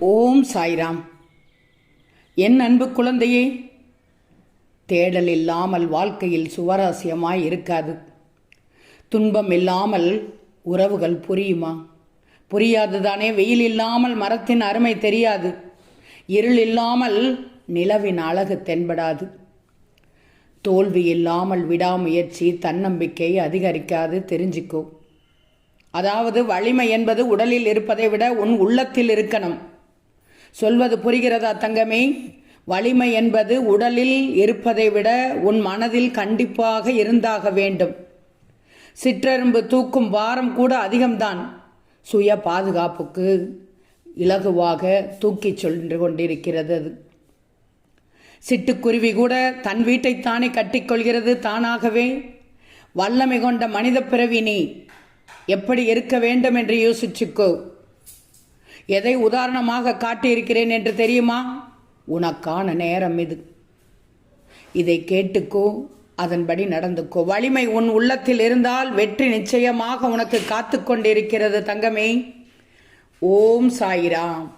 ஓம் சாய்ராம். என் அன்பு குழந்தையே தேடல் இல்லாமல் வாழ்க்கையில் சுவராசியமாய் இருக்காது. துன்பம் இல்லாமல் உறவுகள் புரியுமா? புரியாததானே வெயில் இல்லாமல் மரத்தின் அருமை தெரியாது. இருள் இல்லாமல் நிலவின் அழகு தென்படாது. தோல்வி இல்லாமல் விடாமுயற்சி தன்னம்பிக்கை அதிகரிக்காது தெரிஞ்சுக்கோ. அதாவது வலிமை என்பது உடலில் இருப்பதை விட உன் உள்ளத்தில் இருக்கணும். சொல்வது புரிகிறதா தங்கமே? வலிமை என்பது உடலில் இருப்பதை விட உன் மனதில் கண்டிப்பாக இருந்தாக வேண்டும். சிற்றெரும்பு தூக்கும் பாரம் கூட அதிகம்தான். சுய பாதுகாப்புக்கு இலகுவாக தூக்கிச் சென்று கொண்டிருக்கிறது அது. சிட்டுக்குருவி கூட தன் வீட்டைத்தானே கட்டிக்கொள்கிறது தானாகவே. வல்லமை கொண்ட மனித பிறவி நீ. எப்படி இருக்க வேண்டும் என்று யோசிச்சுக்கோ. எதை உதாரணமாக காட்டியிருக்கிறேன் என்று தெரியுமா? உனக்கான நேரம் இது. இதை கேட்டுக்கோ அதன்படி நடந்துக்கோ. வலிமை உன் உள்ளத்தில் இருந்தால் வெற்றி நிச்சயமாக உனக்கு காத்து கொண்டிருக்கிறது தங்கமே. ஓம் சாயிராம்.